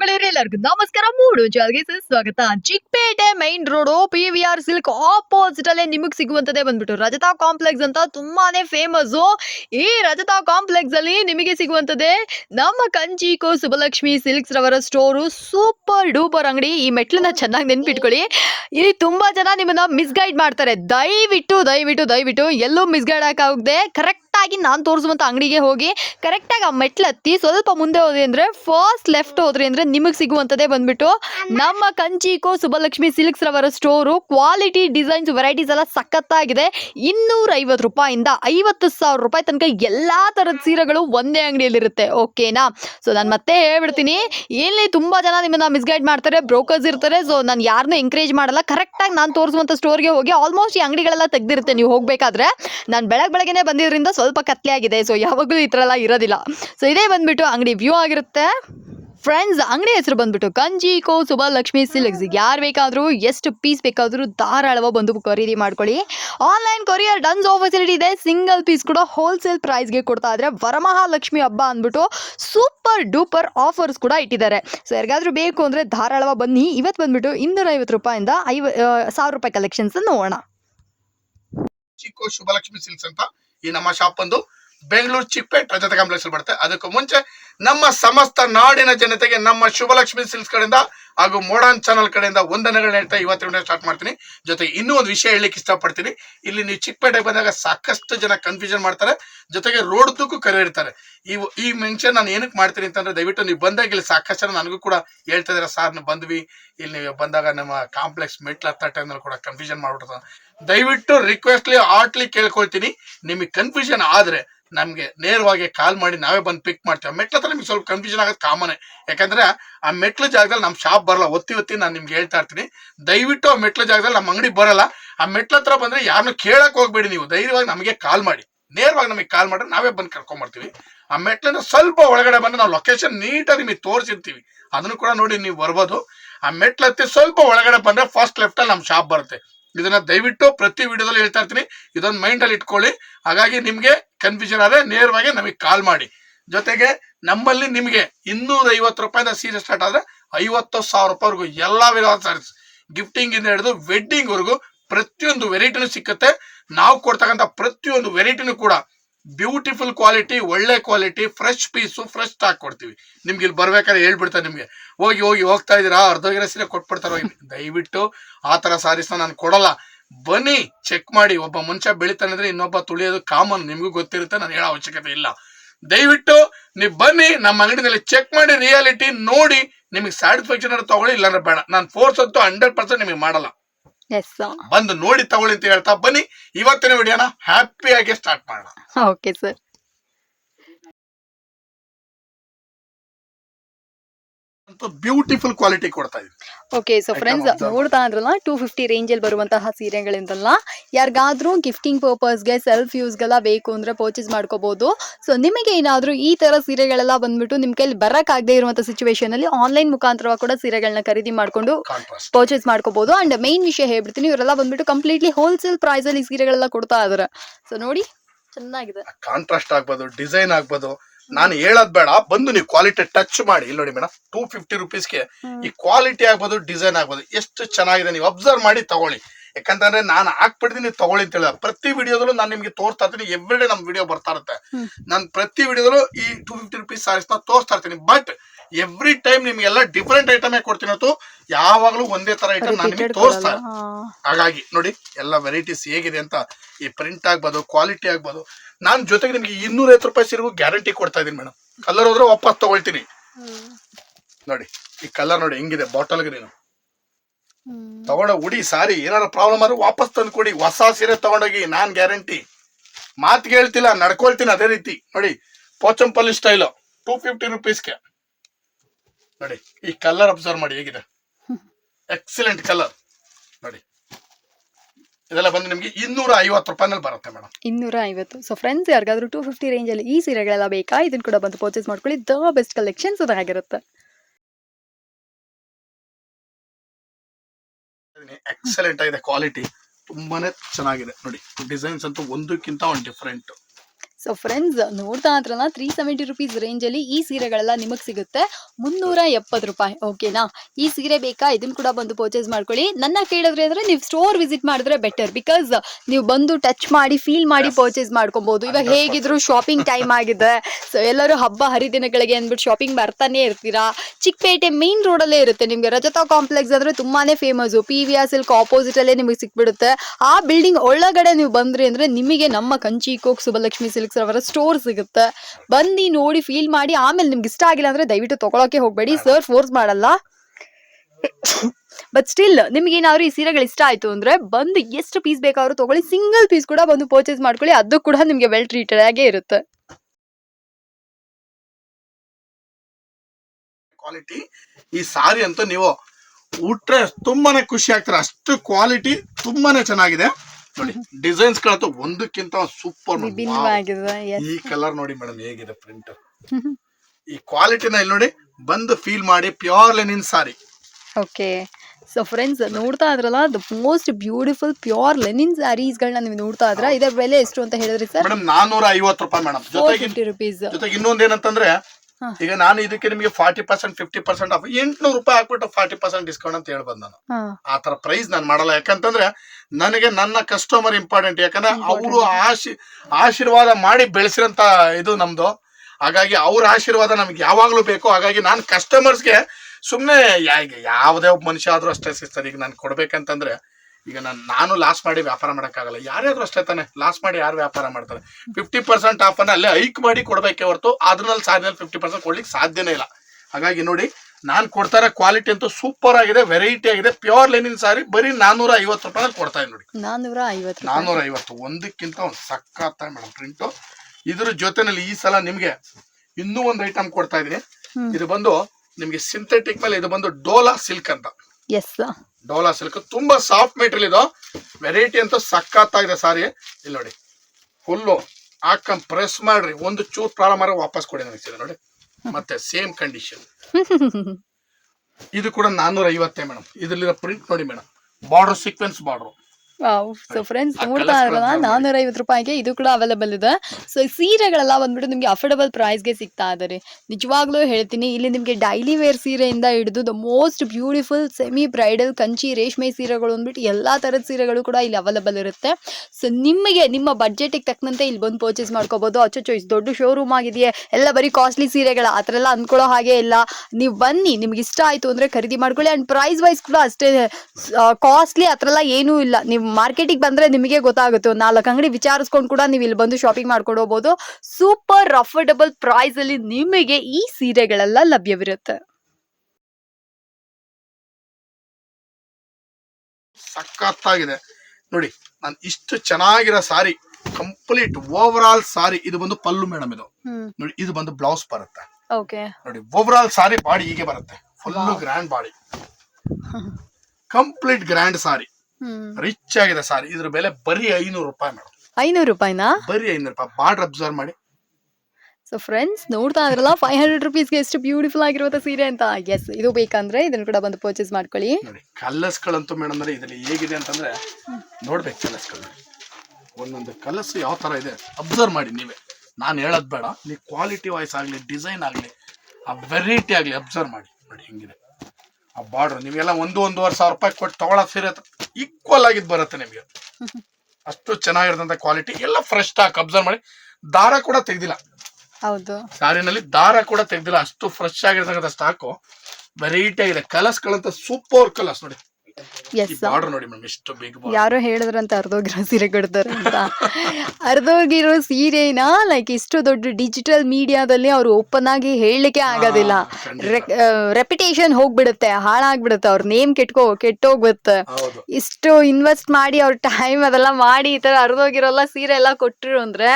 ಎಲ್ಲರಿಗೂ ನಮಸ್ಕಾರ. ಮೂಡು ಜಾಲ್ಗೆ ಸ್ವಾಗತ. Chickpet main road P V R silk opposite ಅಲ್ಲೇ ನಿಮಗೆ ಸಿಗುವಂತದೇ ಬಂದ್ಬಿಟ್ಟು ರಜತಾ ಕಾಂಪ್ಲೆಕ್ಸ್ ಅಂತ ತುಂಬಾನೇ ಫೇಮಸ್ ಈ ರಜತಾ ಕಾಂಪ್ಲೆಕ್ಸ್ ಅಲ್ಲಿ ನಿಮಗೆ ಸಿಗುವಂತದೇ ನಮ್ಮ ಕಂಚಿಕೋ ಸುಬಲಕ್ಷ್ಮಿ ಸಿಲ್ಕ್ಸ್ ರವರ ಸ್ಟೋರು ಸೂಪರ್ ಡೂಪರ್ ಅಂಗಡಿ. ಈ ಮೆಟ್ಲನ್ನ ಚೆನ್ನಾಗಿ ನೆನ್ಪಿಟ್ಕೊಳ್ಳಿ. ಇಲ್ಲಿ ತುಂಬಾ ಜನ ನಿಮ್ಮನ್ನ ಮಿಸ್ಗೈಡ್ ಮಾಡ್ತಾರೆ. ದಯವಿಟ್ಟು ದಯವಿಟ್ಟು ದಯವಿಟ್ಟು ಎಲ್ಲೂ ಮಿಸ್ಗೈಡ್ ಹಾಕಾಗದೆ ಕರೆಕ್ಟ್ ಆಗಿ ನಾನು ತೋರಿಸುವಂತ ಅಂಗಡಿಗೆ ಹೋಗಿ ಕರೆಕ್ಟ್ ಆಗಿ ಆ ಮೆಟ್ಲು ಹತ್ತಿ ಸ್ವಲ್ಪ ಮುಂದೆ ಹೋದ್ರಿ ಅಂದ್ರೆ ಫಸ್ಟ್ ಲೆಫ್ಟ್ ಹೋದ್ರಿ ಅಂದ್ರೆ ನಿಮಗೆ ಸಿಗುವಂತದೇ ಬಂದ್ಬಿಟ್ಟು ನಮ್ಮ ಕಂಚಿಕೋ ಸುಬ್ಬಲಕ್ಷ್ಮಿ ಸಿಲ್ಕ್ಸ್ ರವರ ಸ್ಟೋರು ಕ್ವಾಲಿಟಿ ಡಿಸೈನ್ಸ್ ವೆರೈಟೀಸ್ ಎಲ್ಲ ಸಖತ್ತಾಗಿದೆ. ಇನ್ನೂರ ಐವತ್ತು ರೂಪಾಯಿಂದ ಐವತ್ತು ಸಾವಿರ ರೂಪಾಯಿ ತನಕ ಎಲ್ಲಾ ತರದ ಸೀರೆಗಳು ಒಂದೇ ಅಂಗಡಿಯಲ್ಲಿರುತ್ತೆ ಓಕೆನಾ ಸೊ ನಾನು ಮತ್ತೆ ಹೇಳ್ಬಿಡ್ತೀನಿ. ಇಲ್ಲಿ ತುಂಬಾ ಜನ ನಿಮ್ಮನ್ನ ಮಿಸ್ಗೈಡ್ ಮಾಡ್ತಾರೆ ಬ್ರೋಕರ್ಸ್ ಇರ್ತಾರೆ. ಸೊ ನಾನು ಯಾರನ್ನೂ ಎಂಕರೇಜ್ ಮಾಡಲ್ಲ. ಕರೆಕ್ಟಾಗಿ ನಾನು ತೋರಿಸುವಂಥ ಸ್ಟೋರ್ಗೆ ಹೋಗಿ ಆಲ್ಮೋಸ್ಟ್ ಈ ಅಂಗಡಿಗಳೆಲ್ಲ ತೆಗ್ದಿರುತ್ತೆ. ನೀವು ಹೋಗಬೇಕಾದ್ರೆ ನಾನು ಬೆಳಗ್ಗೆ ಬೆಳಗ್ಗೆನೇ ಬಂದಿದ್ರಿಂದ ಸ್ವಲ್ಪ ಕತ್ಲೆ ಆಗಿದೆ ಸೊ ಯಾವಾಗಲೂ ಈ ಥರ ಎಲ್ಲ ಇರೋದಿಲ್ಲ. ಸೊ ಇದೇ ಬಂದ್ಬಿಟ್ಟು ಅಂಗಡಿ ವ್ಯೂ ಆಗಿರುತ್ತೆ. ಫ್ರೆಂಡ್ಸ್ ಅಂಗಡಿ ಹೆಸರು ಬಂದ್ಬಿಟ್ಟು ಕಂಜಿಕೋ ಸುಭಲಕ್ಷ್ಮಿ ಸಿಲ್ಕ್ಸ್ ಯಾರು ಬೇಕಾದರೂ, ಎಷ್ಟು ಪೀಸ್ ಬೇಕಾದರೂ ಧಾರಾಳವಾಗಿ ಬಂದು ಖರೀದಿ ಮಾಡ್ಕೊಳ್ಳಿ. ಆನ್ಲೈನ್ ಕೊರಿಯರ್ ಡನ್ಸ್ ಫೆಸಿಲಿಟಿ ಇದೆ. ಸಿಂಗಲ್ ಪೀಸ್ ಕೂಡ ಹೋಲ್ಸೇಲ್ ಪ್ರೈಸ್ಗೆ ಕೊಡ್ತಾ ಇದ್ರೆ ವರಮಹಾಲಕ್ಷ್ಮಿ ಹಬ್ಬ ಅಂದ್ಬಿಟ್ಟು ಸೂಪರ್ ಡೂಪರ್ ಆಫರ್ಸ್ ಕೂಡ ಇಟ್ಟಿದ್ದಾರೆ. ಸೊ ಯಾರಿಗಾದರೂ ಬೇಕು ಅಂದರೆ ಧಾರಾಳವಾಗಿ ಬನ್ನಿ. ಇವತ್ತು ಬಂದ್ಬಿಟ್ಟು ಇನ್ನೂರ ಐವತ್ತು ರೂಪಾಯಿಂದ ಐವ ಸಾವಿರ ರೂಪಾಯಿ ಕಲೆಕ್ಷನ್ಸ್ ನೋಡೋಣ. ಶುಭಲಕ್ಷ್ಮಿ ಸಿಲ್ಕ್ಸ್ ಅಂತ. ಈ ನಮ್ಮ ಶಾಪ್ ಬಂದು ಬೆಂಗಳೂರು ಚಿಕ್ಕಪೇಟ್ ರಜತ ಕಾಂಪ್ಲೆಕ್ಸ್ ಬರುತ್ತೆ. ಅದಕ್ಕೂ ಮುಂಚೆ ನಮ್ಮ ಸಮಸ್ತ ನಾಡಿನ ಜನತೆಗೆ ನಮ್ಮ ಶುಭಲಕ್ಷ್ಮಿ ಸಿಲ್ಸ್ ಕಡೆಯಿಂದ ಹಾಗೂ ಮೋಡನ್ ಚಾನಲ್ ಕಡೆಯಿಂದ ವಂದನೆಗಳನ್ನ ಹೇಳ್ತಾ ಇವತ್ತಿನ ಸ್ಟಾರ್ಟ್ ಮಾಡ್ತೀನಿ. ಜೊತೆಗೆ ಇನ್ನೂ ಒಂದು ವಿಷಯ ಹೇಳಲಿಕ್ಕೆ ಇಷ್ಟಪಡ್ತೀನಿ. ಇಲ್ಲಿ ನೀವು ಚಿಕ್ಕಪೇಟೆಗೆ ಬಂದಾಗ ಸಾಕಷ್ಟು ಜನ ಕನ್ಫ್ಯೂಷನ್ ಮಾಡ್ತಾರೆ. ಜೊತೆಗೆ ರೋಡ್ದಕ್ಕೂ ಕರೆಯಿರ್ತಾರೆ ಈ ಈ ಮೆನ್ಷನ್ ನಾನು ಏನಕ್ಕೆ ಮಾಡ್ತೀನಿ ಅಂತಂದ್ರೆ ದಯವಿಟ್ಟು ನೀವು ಬಂದಾಗ ಇಲ್ಲಿ ಸಾಕಷ್ಟು ಜನ ನನಗೂ ಕೂಡ ಹೇಳ್ತಾ ಇದ್ದಾರೆ, ಸಾರ್ ಬಂದ್ವಿ. ಇಲ್ಲಿ ನೀವು ಬಂದಾಗ ನಮ್ಮ ಕಾಂಪ್ಲೆಕ್ಸ್ ಮೆಟ್ಲ ಹತ್ತ ಕೂಡ ಕನ್ಫ್ಯೂಷನ್ ಮಾಡ್ಬಿಡ್ತಾರೆ. ದಯವಿಟ್ಟು ರಿಕ್ವೆಸ್ಟ್ಲಿ ಆರ್ಟ್ಲಿ ಕೇಳ್ಕೊಳ್ತೀನಿ. ನಿಮಗೆ ಕನ್ಫ್ಯೂಷನ್ ಆದ್ರೆ ನಮ್ಗೆ ನೇರವಾಗಿ ಕಾಲ್ ಮಾಡಿ ನಾವೇ ಬಂದು ಪಿಕ್ ಮಾಡ್ತೀವಿ. ಮೆಟ್ಲ ಹತ್ರ ನಿಮ್ಗೆ ಸ್ವಲ್ಪ ಕನ್ಫ್ಯೂಷನ್ ಆಗೋದು ಕಾಮನ್ ಯಾಕಂದ್ರೆ ಆ ಮೆಟ್ಲು ಜಾಗದಲ್ಲಿ ನಮ್ಮ ಶಾಪ್ ಬರಲ್ಲ. ಒತ್ತಿ ಒತ್ತಿ ನಾನು ನಿಮ್ಗೆ ಹೇಳ್ತಾ ಇರ್ತೀನಿ. ದಯವಿಟ್ಟು ಆ ಮೆಟ್ಲು ಜಾಗದಲ್ಲಿ ನಮ್ಮ ಅಂಗಡಿ ಬರಲ್ಲ. ಆ ಮೆಟ್ಲ ಹತ್ರ ಬಂದ್ರೆ ಯಾರನ್ನೂ ಕೇಳಕ್ ಹೋಗ್ಬೇಡಿ ನೀವು. ಧೈರ್ಯವಾಗಿ ನಮಗೆ ಕಾಲ್ ಮಾಡಿ. ನೇರವಾಗಿ ನಮಗೆ ಕಾಲ್ ಮಾಡಿದ್ರೆ ನಾವೇ ಬಂದು ಕರ್ಕೊಂಬರ್ತೀವಿ. ಆ ಮೆಟ್ಲಿಂದ ಸ್ವಲ್ಪ ಒಳಗಡೆ ಬಂದ್ರೆ ನಾವು ಲೊಕೇಶನ್ ನೀಟಾಗಿ ನಿಮಗೆ ತೋರಿಸಿರ್ತೀವಿ. ಅದನ್ನು ಕೂಡ ನೋಡಿ ನೀವು ಬರ್ಬೋದು. ಆ ಮೆಟ್ಲ ಹತ್ತಿ ಸ್ವಲ್ಪ ಒಳಗಡೆ ಬಂದ್ರೆ ಫಸ್ಟ್ ಲೆಫ್ಟ್ ಅಲ್ಲಿ ನಮ್ಮ ಶಾಪ್ ಬರುತ್ತೆ. ಇದನ್ನ ದಯವಿಟ್ಟು ಪ್ರತಿ ವಿಡಿಯೋದಲ್ಲಿ ಹೇಳ್ತಾ ಇರ್ತೀನಿ. ಇದೊಂದು ಮೈಂಡ್ ಅಲ್ಲಿ ಇಟ್ಕೊಳ್ಳಿ. ಹಾಗಾಗಿ ನಿಮ್ಗೆ ಕನ್ಫ್ಯೂಷನ್ ಆದ್ರೆ ನೇರವಾಗಿ ನಮಗೆ ಕಾಲ್ ಮಾಡಿ. ಜೊತೆಗೆ ನಮ್ಮಲ್ಲಿ ನಿಮಗೆ ಇನ್ನೂರ ಐವತ್ತು ರೂಪಾಯಿಂದ ಸೀರೆ ಸ್ಟಾರ್ಟ್ ಆದ್ರೆ ಐವತ್ತು ಸಾವಿರ ರೂಪಾಯಿವರೆಗೂ ಎಲ್ಲ ವಿಧವಾದ ಸಾರೀಸ್. ಗಿಫ್ಟಿಂಗ್ ಇಂದ ಹಿಡಿದು ವೆಡ್ಡಿಂಗ್ ವರೆಗೂ ಪ್ರತಿಯೊಂದು ವೆರೈಟಿನೂ ಸಿಕ್ಕತ್ತೆ. ನಾವು ಕೊಡ್ತಕ್ಕಂಥ ಪ್ರತಿಯೊಂದು ವೆರೈಟಿನೂ ಕೂಡ ಬ್ಯೂಟಿಫುಲ್ ಕ್ವಾಲಿಟಿ ಒಳ್ಳೆ quality fresh piece fresh stock ಕೊಡ್ತೀವಿ. ನಿಮ್ಗೆ ಇಲ್ಲಿ ಬರ್ಬೇಕಾದ್ರೆ ಹೇಳ್ಬಿಡ್ತಾರೆ ನಿಮಗೆ. ಹೋಗಿ ಹೋಗಿ ಹೋಗ್ತಾ ಇದೀರಾ? ಅರ್ಧಗಿರ ಸೀರೆ ಕೊಟ್ಬಿಡ್ತಾರೆ ಹೋಗಿ. ದಯವಿಟ್ಟು ಆ ಥರ ಸಾರೀಸ್ನ ನಾನು ಕೊಡಲ್ಲ. ಬನ್ನಿ ಚೆಕ್ ಮಾಡಿ. ಒಬ್ಬ ಮನುಷ್ಯ ಬೆಳಿತಾನೆ ಅಂದ್ರೆ ಇನ್ನೊಬ್ಬ ತುಳಿಯೋದು ಕಾಮನ್ ನಿಮಗೂ ಗೊತ್ತಿರುತ್ತೆ ನಾನು ಹೇಳೋ ಅವಶ್ಯಕತೆ ಇಲ್ಲ. ದಯವಿಟ್ಟು ನೀವು ಬನ್ನಿ ನಮ್ಮ ಅಂಗಡಿನಲ್ಲಿ ಚೆಕ್ ಮಾಡಿ ರಿಯಾಲಿಟಿ ನೋಡಿ. ನಿಮಗೆ ಸ್ಯಾಟಿಸ್ಫ್ಯಾಕ್ಷನ್ ತಗೊಳ್ಳಿ ಇಲ್ಲಾಂದ್ರೆ ಬೇಡ. ನಾನು ಫೋರ್ಸ್ ಅಂತೂ ಹಂಡ್ರೆಡ್ ಪರ್ಸೆಂಟ್ ನಿಮಗೆ ಮಾಡಲ್ಲ. ಬಂದು ನೋಡಿ ತಗೊಳ್ಳಿ ಅಂತ ಹೇಳ್ತಾ ಬನ್ನಿ. ಇವತ್ತಿನ ವಿಡಿಯೋನ ಹ್ಯಾಪಿಯಾಗಿ ಸ್ಟಾರ್ಟ್ ಮಾಡೋಣ. ಓಕೆ ಸರ್ ಬ್ಯೂಟಿಫುಲ್ ಕ್ವಾಲಿಟಿ ಕೊಡ್ತಾ ಇದೆ ಓಕೆ ಸೊ ಫ್ರೆಂಡ್ಸ್ ನೋಡ್ತಾ ಅಂದ್ರಲ್ಲ ಟೂ ಫಿಫ್ಟಿ ರೇಂಜಲ್ಲಿ ಬರುವಂತಹ ಸೀರೆಗಳಿಂದಲ್ಲ ಯಾರಿಗಾದ್ರೂ ಗಿಫ್ಟಿಂಗ್ ಪರ್ಪಸ್ಗೆ ಸೆಲ್ಫ್ ಯೂಸ್ಗೆಲ್ಲ ಬೇಕು ಅಂದ್ರೆ ಪರ್ಚೇಸ್ ಮಾಡ್ಕೋಬಹುದು ಸೊ ನಿಮಗೆ ಏನಾದ್ರೂ ಈ ತರ ಸೀರೆಗಳೆಲ್ಲ ಬಂದ್ಬಿಟ್ಟು ನಿಮ್ಮ ಕೈಲಿ ಬರಕ್ ಆಗ್ದೇ ಇರುವಂತ ಸಿಚುವೇಶನ್ ಅಲ್ಲಿ ಆನ್ಲೈನ್ ಮುಖಾಂತರವಾಗಿ ಕೂಡ ಸೀರೆಗಳನ್ನ ಖರೀದಿ ಮಾಡ್ಕೊಂಡು ಪರ್ಚೇಸ್ ಮಾಡ್ಕೋಬಹುದು ಅಂಡ್ ಮೈನ್ ವಿಷಯ ಹೇಳ್ಬಿಡ್ತೀನಿ ಇವರೆಲ್ಲ ಬಂದ್ಬಿಟ್ಟು ಕಂಪ್ಲೀಟ್ಲಿ ಹೋಲ್ಸೇಲ್ ಪ್ರೈಸಲ್ಲಿ ಸೀರೆಗಳೆಲ್ಲ ಕೊಡ್ತಾ ಇದಾರೆ. ಸೊ ನೋಡಿ ಚೆನ್ನಾಗಿದೆ. ಕಾಂಟ್ರಾಸ್ಟ್ ಆಗ್ಬೋದು ಡಿಸೈನ್ ಆಗ್ಬೋದು ನಾನು ಹೇಳೋದ್ ಬೇಡ ಬಂದು ನೀವು ಕ್ವಾಲಿಟಿ ಟಚ್ ಮಾಡಿ. ಇಲ್ಲಿ ನೋಡಿ ಮೇಡಮ್ ಟೂ ಫಿಫ್ಟಿ ರುಪೀಸ್ಗೆ ಈ ಕ್ವಾಲಿಟಿ ಆಗ್ಬೋದು ಡಿಸೈನ್ ಆಗ್ಬೋದು ಎಷ್ಟು ಚೆನ್ನಾಗಿದೆ ನೀವು ಅಬ್ಸರ್ವ್ ಮಾಡಿ ತಗೊಳ್ಳಿ. ಯಾಕಂತಂದ್ರೆ ನಾನು ಹಾಕ್ಬಿಡ್ತೀನಿ ನೀವು ತಗೊಳ್ಳಿ ಅಂತ ಹೇಳಿದ. ಪ್ರತಿ ವಿಡಿಯೋದಲ್ಲೂ ನಾನು ನಿಮ್ಗೆ ತೋರ್ತಾ ಇರ್ತೀನಿ ಎವ್ರಿ ಡೇ ನಮ್ ವಿಡಿಯೋ ಬರ್ತಾ ಇರುತ್ತೆ. ನಾನು ಪ್ರತಿ ವಿಡಿಯೋದಲ್ಲೂ ಈ ಟೂ ಫಿಫ್ಟಿ ರುಪೀಸ್ ಸಾರೀಸ್ನ ತೋರಿಸ್ತಾ ಇರ್ತೀನಿ. ಬಟ್ ಎವ್ರಿ ಟೈಮ್ ನಿಮ್ಗೆಲ್ಲ ಡಿಫ್ರೆಂಟ್ ಐಟಮೇ ಕೊಡ್ತೀನಿ ಅಂತ ಯಾವಾಗಲೂ ಒಂದೇ ತರ ಐಟಮ್ ನಾನು ನಿಮ್ಗೆ ತೋರಿಸ್ತಾ. ಹಾಗಾಗಿ ನೋಡಿ ಎಲ್ಲ ವೆರೈಟೀಸ್ ಹೇಗಿದೆ ಅಂತ ಈ ಪ್ರಿಂಟ್ ಆಗ್ಬೋದು ಕ್ವಾಲಿಟಿ ಆಗ್ಬೋದು. ನಾನು ಜೊತೆಗೆ ನಿಮ್ಗೆ ಇನ್ನೂರ ಐವತ್ತು ರೂಪಾಯಿ ಸೀರೆಗೂ ಗ್ಯಾರಂಟಿ ಕೊಡ್ತಾ ಇದೀನಿ ಮೇಡಮ್ ಕಲರ್ ಹೋದ್ರೆ ವಾಪಸ್ ತಗೊಳ್ತೀನಿ. ನೋಡಿ ಈ ಕಲರ್ ನೋಡಿ ಹೆಂಗಿದೆ ಬಾಟಲ್ ನೀನು ತಗೊಂಡ ಉಡಿ ಸಾರಿ ಏನಾರ ಪ್ರಾಬ್ಲಮ್ ಆದ್ರೆ ವಾಪಸ್ ತಂದು ಕೊಡಿ. ಹೊಸ ಸೀರೆ ತಗೊಂಡೋಗಿ ನಾನ್ ಗ್ಯಾರಂಟಿ ಮಾತ್ ಕೇಳ್ತಿಲ್ಲ ನಡ್ಕೊಳ್ತೀನಿ ಅದೇ ರೀತಿ. ನೋಡಿ ಪೋಚಂಪಲ್ಲಿ ಸ್ಟೈಲು ಟೂ ಫಿಫ್ಟಿ ರುಪೀಸ್ಗೆ ನೋಡಿ ಈ ಕಲರ್ ಅಬ್ಸರ್ವ್ ಮಾಡಿ ಹೇಗಿದೆ? ಎಕ್ಸಲೆಂಟ್ ಕಲರ್ ನೋಡಿ. ಇದೆಲ್ಲ ಬಂದು ನಿಮಗೆ ಇನ್ನೂರ ಐವತ್ತು ರೂಪಾಯಿನಲ್ಲಿ ಬರುತ್ತೆ ಮೇಡಮ್. ಇನ್ನೂರ ಐವತ್ತು ಸೊ ಫ್ರೆಂಡ್ಸ್ ಯಾರಿಗಾದ್ರೂ ಟೂ ಫಿಫ್ಟಿ ರೇಂಜಲ್ಲಿ ಈ ಸೀರೆಗಳೆಲ್ಲ ಬೇಕಾ? ಇದನ್ನು ಕೂಡ ಬಂದು ಪರ್ಚೇಸ್ ಮಾಡ್ಕೊಳ್ಳಿ. ದ ಬೆಸ್ಟ್ ಕಲೆಕ್ಷನ್ಸ್ ಅದಾಗಿರುತ್ತೆ ಎಕ್ಸಲೆಂಟ್ ಆಗಿದೆ ಕ್ವಾಲಿಟಿ ತುಂಬಾನೇ ಚೆನ್ನಾಗಿದೆ. ನೋಡಿ ಡಿಸೈನ್ಸ್ ಅಂತೂ ಒಂದಕ್ಕಿಂತ ಒಂದು ಡಿಫ್ರೆಂಟ್ ಸೊ ಫ್ರೆಂಡ್ಸ್ ನೋಡ್ತಾ ಹತ್ರನ ತ್ರೀ ಸೆವೆಂಟಿ ರುಪೀಸ್ ರೇಂಜಲ್ಲಿ ಈ ಸೀರೆಗಳೆಲ್ಲ ನಿಮಗೆ ಸಿಗುತ್ತೆ. ಮುನ್ನೂರ ಎಪ್ಪತ್ತು ರೂಪಾಯಿ ಓಕೆನಾ ಈ ಸೀರೆ ಬೇಕಾ? ಇದನ್ನು ಕೂಡ ಬಂದು ಪರ್ಚೇಸ್ ಮಾಡ್ಕೊಳ್ಳಿ. ನನ್ನ ಕೇಳಿದ್ರೆ ಅಂದರೆ ನೀವು ಸ್ಟೋರ್ ವಿಸಿಟ್ ಮಾಡಿದ್ರೆ ಬೆಟರ್ ಬಿಕಾಸ್ ನೀವು ಬಂದು ಟಚ್ ಮಾಡಿ ಫೀಲ್ ಮಾಡಿ ಪರ್ಚೇಸ್ ಮಾಡ್ಕೊಬೋದು. ಇವಾಗ 100%. ಹೇಗಿದ್ರು ಶಾಪಿಂಗ್ ಟೈಮ್ ಆಗಿದೆ. ಸೊ ಎಲ್ಲರೂ ಹಬ್ಬ ಹರಿದಿನಗಳಿಗೆ ಅಂದ್ಬಿಟ್ಟು ಶಾಪಿಂಗ್ ಬರ್ತಾನೆ ಇರ್ತೀರಾ? ಚಿಕ್ಕಪೇಟೆ ಮೇನ್ ರೋಡಲ್ಲೇ ಇರುತ್ತೆ ನಿಮಗೆ. ರಜತಾ ಕಾಂಪ್ಲೆಕ್ಸ್ ಅಂದ್ರೆ ತುಂಬಾನೇ famous P V R silk opposite ಅಲ್ಲೇ ನಿಮಗೆ ಸಿಕ್ಬಿಡುತ್ತೆ. ಆ ಬಿಲ್ಡಿಂಗ್ ಒಳಗಡೆ ನೀವು ಬಂದ್ರಿ ಅಂದ್ರೆ ನಿಮಗೆ ನಮ್ಮ ಕಂಚಿ ಕೋಕ್ ಸುಬಲಕ್ಷ್ಮಿ ಸಿಲ್ಕ್ಸ್ ಅವರ ಸ್ಟೋರ್ ಸಿಗುತ್ತೆ. ಬಂದು ನೋಡಿ ಫೀಲ್ ಮಾಡಿ ಆಮೇಲೆ ನಿಮ್ಗೆ ಇಷ್ಟ ಆಗಿಲ್ಲ ಅಂದ್ರೆ ದಯವಿಟ್ಟು ತಗೊಳಕ್ಕೆ ಹೋಗಬೇಡಿ. ಸರ್ ಫೋರ್ಸ್ ಮಾಡಲ್ಲ. ಬಟ್ ಸ್ಟಿಲ್ ನಿಮ್ಗೆ ಏನಾದ್ರು ಈ ಸೀರೆಗಳು ಇಷ್ಟ ಆಯ್ತು ಅಂದ್ರೆ ಬಂದು ಎಷ್ಟು ಪೀಸ್ ಬೇಕಾದ್ರೂ ತಗೊಳ್ಳಿ. ಸಿಂಗಲ್ ಪೀಸ್ ಕೂಡ ಬಂದು ಪರ್ಚೇಸ್ ಮಾಡ್ಕೊಳ್ಳಿ. ಅದು ಕೂಡ ನಿಮ್ಗೆ ವೆಲ್ ಟ್ರೀಟೆಡ್ ಆಗೇ ಇರುತ್ತೆ. ಕ್ವಾಲಿಟಿ ಈ ಸಾರಿ ಅಂತೂ ನೀವು ಉಟ್ರೆ ತುಂಬಾನೇ ಖುಷಿ ಆಗ್ತಾರೆ. ಅಷ್ಟು ಕ್ವಾಲಿಟಿ ತುಂಬಾನೇ ಚೆನ್ನಾಗಿದೆ. ನೋಡಿ ಡಿಸೈನ್ಸ್ ಗಳಂತೂ ಒಂದಕ್ಕಿಂತ ಸೂಪರ್ ಈ ಕಲರ್ ನೋಡಿ ಮೇಡಮ್ ಹೇಗಿದೆ ಪ್ರಿಂಟ್ ಈ ಕ್ವಾಲಿಟಿನ ಇಲ್ಲಿ ನೋಡಿ ಬಂದು ಫೀಲ್ ಮಾಡಿ pure linen sari okay so friends ನೋಡ್ತಾ ಇದ್ರಲ್ಲ the most beautiful pure linen ಸ್ಯಾರೀಸ್ಗಳನ್ನ ನೀವು ನೋಡ್ತಾ ಇದ್ರ? ಇದರ ಬೆಲೆ ಎಷ್ಟು ಅಂತ ಹೇಳಿದ್ರಿ ಸರ್? ಮೇಡಮ್ ನಾನೂರ ಐವತ್ತು ರೂಪಾಯಿ ಮೇಡಮ್ ಜೊತೆಗೆ ಇನ್ನೊಂದು ರುಪೀಸ್ ಜೊತೆಗೆ ಇನ್ನೊಂದ್ ಏನಂತಂದ್ರೆ ಹಾ. ಈಗ ನಾನು ಇದಕ್ಕೆ ನಿಮಗೆ forty percent fifty percent off ಎಂಟ್ನೂರು ರೂಪಾಯಿ ಹಾಕ್ಬಿಟ್ಟು ಫಾರ್ಟಿ ಪರ್ಸೆಂಟ್ ಡಿಸ್ಕೌಂಟ್ ಅಂತ ಹೇಳ್ಬಂದ್ ನಾನು. ಆ ತರ ಪ್ರೈಸ್ ನಾನು ಮಾಡಲ್ಲ. ಯಾಕಂತಂದ್ರೆ ನನಗೆ ನನ್ನ ಕಸ್ಟಮರ್ ಇಂಪಾರ್ಟೆಂಟ್ ಯಾಕಂದ್ರೆ ಅವರು ಆಶಿ ಆಶೀರ್ವಾದ ಮಾಡಿ ಬೆಳೆಸಿರಂತ ಇದು ನಮ್ದು. ಹಾಗಾಗಿ ಅವ್ರ ಆಶೀರ್ವಾದ ನಮ್ಗೆ ಯಾವಾಗ್ಲೂ ಬೇಕು. ಹಾಗಾಗಿ ನಾನು ಕಸ್ಟಮರ್ಸ್ಗೆ ಸುಮ್ಮನೆ ಯಾವುದೇ ಒಬ್ಬ ಮನುಷ್ಯ ಆದ್ರೂ ಅಷ್ಟೇ ಸಿಗ್ತಾರೆ ಈಗ ನಾನು ಕೊಡ್ಬೇಕಂತಂದ್ರೆ ಈಗ ನಾನು ನಾನು ಲಾಸ್ ಮಾಡಿ ವ್ಯಾಪಾರ ಮಾಡೋಕ್ಕಾಗಲ್ಲ. ಯಾರ್ಯಾದ್ರೂ ಅಷ್ಟೇ ತಾನೆ ಲಾಸ್ ಮಾಡಿ ಯಾರು ವ್ಯಾಪಾರ ಮಾಡ್ತಾರೆ? ಫಿಫ್ಟಿ ಪರ್ಸೆಂಟ್ ಆಫ್ ಅನ್ನ ಅಲ್ಲೇ ಹೈಕ್ ಮಾಡಿ ಕೊಡಬೇಕೇ ಹೊರತು ಅದ್ರಲ್ಲಿ ಸಾಧ್ಯ ಫಿಫ್ಟಿ ಪರ್ಸೆಂಟ್ ಕೊಡ್ಲಿಕ್ಕೆ ಸಾಧ್ಯನೇ ಇಲ್ಲ. ಹಾಗಾಗಿ ನೋಡಿ ನಾನು ಕೊಡ್ತಾರ ಕ್ವಾಲಿಟಿ ಅಂತೂ ಸೂಪರ್ ಆಗಿದೆ ವೆರೈಟಿ ಆಗಿದೆ ಪ್ಯೂರ್ ಲೆನಿನ್ ಸಾರಿ ಬರೀ ನಾನೂರ ಐವತ್ತು ರೂಪಾಯಿ ಕೊಡ್ತಾ ನೋಡಿ. ನಾನ್ನೂರ ಐವತ್ತು ನಾನೂರ ಐವತ್ತು ಒಂದಕ್ಕಿಂತ ಒಂದು ಸಕ್ಕತ್ತ ಮೇಡಮ್ ಪ್ರಿಂಟು ಇದ್ರ ಜೊತೆನಲ್ಲಿ ಈ ಸಲ ನಿಮಗೆ ಇನ್ನೂ ಒಂದು ಐಟಮ್ ಕೊಡ್ತಾ ಇದೀನಿ. ಇದು ಬಂದು ನಿಮಗೆ ಸಿಂಥೆಟಿಕ್ ಮೇಲೆ ಇದು ಬಂದು ಡೋಲಾ ಸಿಲ್ಕ್ ಅಂತ. ಎಸ್ ಡೋಲಾ ಸಿಲ್ಕ್ ತುಂಬಾ ಸಾಫ್ಟ್ ಮೆಟೀರಿಯಲ್ ಇದು. ವೆರೈಟಿ ಅಂತೂ ಸಕ್ಕತ್ತಾಗಿದೆ ಸಾರಿ. ಇಲ್ಲಿ ನೋಡಿ. ಫುಲ್ಲು ಹಾಕಂ ಪ್ರೆಸ್ ಮಾಡ್ರಿ. ಒಂದು ಚೂರ್ ಪ್ರಾಬ್ಲಮ್ ಆದ್ರೆ ವಾಪಸ್ ಕೊಡಿ ನನಗೆ ಸೀರೆ ನೋಡಿ. ಮತ್ತೆ ಸೇಮ್ ಕಂಡೀಷನ್ ಇದು ಕೂಡ ನಾನ್ನೂರ ಐವತ್ತೇ ಮೇಡಮ್ ಇದರಲ್ಲಿರೋ ಪ್ರಿಂಟ್ ನೋಡಿ madam border sequence border so friends ನೋಡ್ತಾ ಇರಲ್ಲ ಐವತ್ತು ರೂಪಾಯಿಗೆ ಇದು ಕೂಡ ಅವೈಲೇಬಲ್ ಇದೆ. ಸೊ ಸೀರೆಗಳೆಲ್ಲ ಬಂದ್ಬಿಟ್ಟು ನಿಮಗೆ ಅಫೋರ್ಡಬಲ್ ಪ್ರೈಸ್ಗೆ ಸಿಗ್ತಾ ಇದ್ದಾರೆ ನಿಜವಾಗ್ಲೂ ಹೇಳ್ತೀನಿ ಇಲ್ಲಿ ನಿಮಗೆ ಡೈಲಿ ವೇರ್ ಸೀರೆಯಿಂದ ಹಿಡಿದು the most beautiful semi bridal Kanchi ರೇಷ್ಮೆ ಸೀರೆಗಳು ಅಂದ್ಬಿಟ್ಟು ಎಲ್ಲಾ ತರದ ಸೀರೆಗಳು ಕೂಡ ಇಲ್ಲಿ ಅವೈಲೇಬಲ್ ಇರುತ್ತೆ. ಸೊ ನಿಮಗೆ ನಿಮ್ಮ ಬಡ್ಜೆಟಿಗೆ ತಕ್ಕಂತೆ ಇಲ್ಲಿ ಬಂದು ಪರ್ಚೇಸ್ ಮಾಡ್ಕೋಬೋದು. ಅಚ್ಚೋ ಚಾಯ್ಸ್ ದೊಡ್ಡ ಶೋರೂಮ್ ಆಗಿದೆಯೇ? ಎಲ್ಲ ಬರೀ ಕಾಸ್ಟ್ಲಿ ಸೀರೆಗಳ ಆ ಥರ ಎಲ್ಲ ಅಂದ್ಕೊಳ್ಳೋ ಹಾಗೆ ಇಲ್ಲ. ನೀವು ಬನ್ನಿ ನಿಮ್ಗೆ ಇಷ್ಟ ಆಯಿತು ಅಂದರೆ ಖರೀದಿ ಮಾಡ್ಕೊಳ್ಳಿ. ಆ್ಯಂಡ್ ಪ್ರೈಸ್ ವೈಸ್ ಕೂಡ ಅಷ್ಟೇ ಕಾಸ್ಟ್ಲಿ ಆ ಥರ ಎಲ್ಲ ಏನೂ ಇಲ್ಲ. ನೀವು ಮಾರ್ಕೆಟಿಗೆ ಬಂದ್ರೆ ನಿಮಗೆ ಗೊತ್ತಾಗುತ್ತೆ. ಒಂದು ನಾಲ್ಕು ಅಂಗಡಿ ವಿಚಾರಿಸ್ಕೊಂಡು ಕೂಡ ನೀವು ಇಲ್ಲಿ ಬಂದು ಶಾಪಿಂಗ್ ಮಾಡ್ಕೊಂಡು ಹೋಗ್ಬೋದು. ಸೂಪರ್ ಅಫೋರ್ಡಬಲ್ ಪ್ರೈಸಲ್ಲಿ ನಿಮಗೆ ಈ ಸೀರೆಗಳೆಲ್ಲ ಲಭ್ಯವಿರುತ್ತೆ. ಸಖತ್ತಾಗಿದೆ. ನೋಡಿ ನಾನು ಇಷ್ಟು ಚೆನ್ನಾಗಿರೋ sari complete over all sari ಇದು ಬಂದು ಪಲ್ಲು ಮೇಡಮ್ ಇದು. ನೋಡಿ ಇದು ಬಂದು ಬ್ಲೌಸ್ ಬರುತ್ತೆ. ನೋಡಿ ಓವರ್ ಆಲ್ ಸಾರಿ ಬಾಡಿ ಹೀಗೆ ಬರುತ್ತೆ. Full. Grand body complete grand sari. Rich ಆಗಿದೆ ಸಾರಿ. ಇದ್ರ ಬೆಲೆ ಬರೀ ಐನೂರು ರೂಪಾಯಿ ಮೇಡಮ್ ಐನೂರು ರೂಪಾಯಿನಾ? ಬರೀ ಐನೂರು ರೂಪಾಯಿ. ಬಾರ್ಡರ್ ಅಬ್ಸರ್ವ್ ಮಾಡಿ. ಸೊ ಫ್ರೆಂಡ್ಸ್ ನೋಡ್ತಾ ಇದ್ರಲ್ಲ ಫೈವ್ ಹಂಡ್ರೆಡ್ ರುಪೀಸ್ಗೆ ಎಷ್ಟು ಬ್ಯೂಟಿಫುಲ್ ಆಗಿರುವಂತ ಸೀರೆ ಅಂತ. ಎಸ್ ಇದು ಬೇಕಂದ್ರೆ ಇದನ್ನು ಕೂಡ ಬಂದು ಪರ್ಚೇಸ್ ಮಾಡ್ಕೊಳ್ಳಿ. ನೋಡಿ ಕಲರ್ಸ್ ಗಳಂತೂ ಮೇಡಮ್ ಅಂದ್ರೆ ಇದರಲ್ಲಿ ಹೇಗಿದೆ ಅಂತಂದ್ರೆ ನೋಡ್ಬೇಕು ಕಲರ್ಸ್ಗಳು ಒಂದೊಂದು ಕಲರ್ಸ್ ಯಾವ ತರ ಇದೆ ಅಬ್ಸರ್ವ್ ಮಾಡಿ ನೀವೇ. ನಾನು ಹೇಳೋದು ಬೇಡ. ನೀವು ಕ್ವಾಲಿಟಿ ವೈಸ್ ಆಗಲಿ ಡಿಸೈನ್ ಆಗಲಿ ಆ ವೆರೈಟಿ ಆಗಲಿ ಅಬ್ಸರ್ವ್ ಮಾಡಿ. ನೋಡಿ ಹೆಂಗಿದೆ. ಆ ಬಾರ್ಡರ್ ನೀವೆಲ್ಲ ಒಂದು ಒಂದೂವರೆ ಸಾವಿರ ರೂಪಾಯಿ ಕೊಟ್ಟು ತಗೊಳ್ಳೋ ಸೀರೆ ಈಕ್ವಲ್ ಆಗಿದ್ ಬರುತ್ತೆ ನಿಮಗೆ. ಅಷ್ಟು ಚೆನ್ನಾಗಿರೋದಂತ ಕ್ವಾಲಿಟಿ ಎಲ್ಲ ಫ್ರೆಶ್ ಸ್ಟಾಕ್ ಅಬ್ಸರ್ವ್ ಮಾಡಿ. ದಾರ ಕೂಡ ತೆಗ್ದಿಲ್ಲ. ಹೌದು. ಸಾರಿನಲ್ಲಿ ದಾರ ಕೂಡ ತೆಗ್ದಿಲ್ಲ. ಅಷ್ಟು ಫ್ರೆಶ್ ಆಗಿರ್ತಕ್ಕಂಥ ಸ್ಟಾಕು ವೆರೈಟಿ ಆಗಿದೆ. ಕಲರ್ಸ್ ಗಳಂತ ಸೂಪರ್ ಕಲರ್ಸ್ ನೋಡಿ. ಎಸ್ ಬಾರ್ಡರ್ ನೋಡಿ ಮೇಡಮ್ ಎಷ್ಟು ಬಿಗ್ ಯಾರೋ ಹೇಳಿದ್ರಂತ ಅರ್ಧೋಗಿರೋ ಸೀರೆ ಕೊಡ್ತಾರೆ ಅಂತ. ಅರ್ಧೋಗಿರೋ ಸೀರೆನ ಲೈಕ್ ಇಷ್ಟು ದೊಡ್ಡ ಡಿಜಿಟಲ್ ಮೀಡಿಯಾದಲ್ಲಿ ಅವರು ಓಪನ್ ಆಗಿ ಹೇಳಲಿಕ್ಕೆ ಆಗೋದಿಲ್ಲ. ರೆಪಿಟೇಷನ್ ಹೋಗ್ಬಿಡುತ್ತೆ ಹಾಳಾಗ್ಬಿಡುತ್ತೆ ಅವ್ರ ನೇಮ್ ಕೆಟ್ಕೋ ಕೆಟ್ಟೋಗ್ಬಿಡುತ್ತೆ. ಇಷ್ಟು ಇನ್ವೆಸ್ಟ್ ಮಾಡಿ ಅವ್ರ ಟೈಮ್ ಅದೆಲ್ಲ ಮಾಡಿ ಈ ಥರ ಅರ್ಧೋಗಿರೋಲ್ಲ ಸೀರೆ ಎಲ್ಲ ಕೊಟ್ಟರು ಅಂದರೆ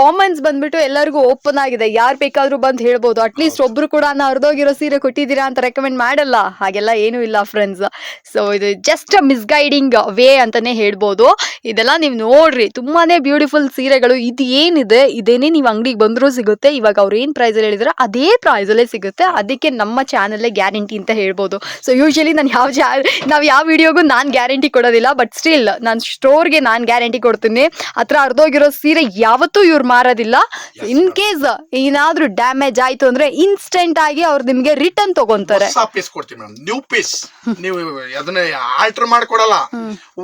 ಕಾಮೆಂಟ್ಸ್ ಬಂದ್ಬಿಟ್ಟು ಎಲ್ಲರಿಗೂ ಓಪನ್ ಆಗಿದೆ. ಯಾರು ಬೇಕಾದರೂ ಬಂದು ಹೇಳ್ಬೋದು. ಅಟ್ಲೀಸ್ಟ್ ಒಬ್ರು ಕೂಡ ನಾ ಅರ್ಧೋಗಿರೋ ಸೀರೆ ಕೊಟ್ಟಿದ್ದೀರಾ ಅಂತ ರೆಕಮೆಂಡ್ ಮಾಡಲ್ಲ. ಹಾಗೆಲ್ಲ ಏನೂ ಇಲ್ಲ ಫ್ರೆಂಡ್ಸ್ ಸೊ ಇದು ಜಸ್ಟ್ ಮಿಸ್ಗೈಡಿಂಗ್ ವೇ ಅಂತಾನೆ ಹೇಳ್ಬೋದು. ಇದೆಲ್ಲ ನೀವು ನೋಡ್ರಿ ತುಂಬಾನೇ ಬ್ಯೂಟಿಫುಲ್ ಸೀರೆಗಳು ಇದು ಏನಿದೆ ಇದೇನೇ ನೀವು ಅಂಗಡಿಗೆ ಬಂದರೂ ಸಿಗುತ್ತೆ ಇವಾಗ ಅವ್ರು ಏನು ಪ್ರೈಸಲ್ಲಿ ಹೇಳಿದ್ರೆ ಅದೇ ಪ್ರೈಸಲ್ಲೇ ಸಿಗುತ್ತೆ. ಅದಕ್ಕೆ ನಮ್ಮ ಚಾನಲ್ಲೇ ಗ್ಯಾರಂಟಿ ಅಂತ ಹೇಳ್ಬೋದು. ಸೊ ಯೂಶಲಿ ನಾನು ಯಾವ ಜಾ ನಾವು ಯಾವ ವಿಡಿಯೋಗೂ ನಾನು ಗ್ಯಾರಂಟಿ ಕೊಡೋದಿಲ್ಲ ಬಟ್ ಸ್ಟಿಲ್ ನಾನು ಸ್ಟೋರ್ಗೆ ನಾನು ಗ್ಯಾರಂಟಿ ಕೊಡ್ತೀನಿ. ಹತ್ರ ಅರ್ಧೋಗಿರೋ ಸೀರೆ ಯಾವತ್ತೂ ಇವ್ರು ಮಾರೋದಿಲ್ಲ. ಇನ್ ಕೇಸ್ ಏನಾದ್ರೂ ಡ್ಯಾಮೇಜ್ ಆಯಿತು ಅಂದ್ರೆ ಇನ್ಸ್ಟೆಂಟ್ ಆಗಿ ಅವ್ರು ನಿಮಗೆ ರಿಟರ್ನ್ ತಗೊಂತಾರೆ. ಅದನ್ನ ಆಲ್ಟರ್ ಮಾಡ್ಕೊಡಲ್ಲ.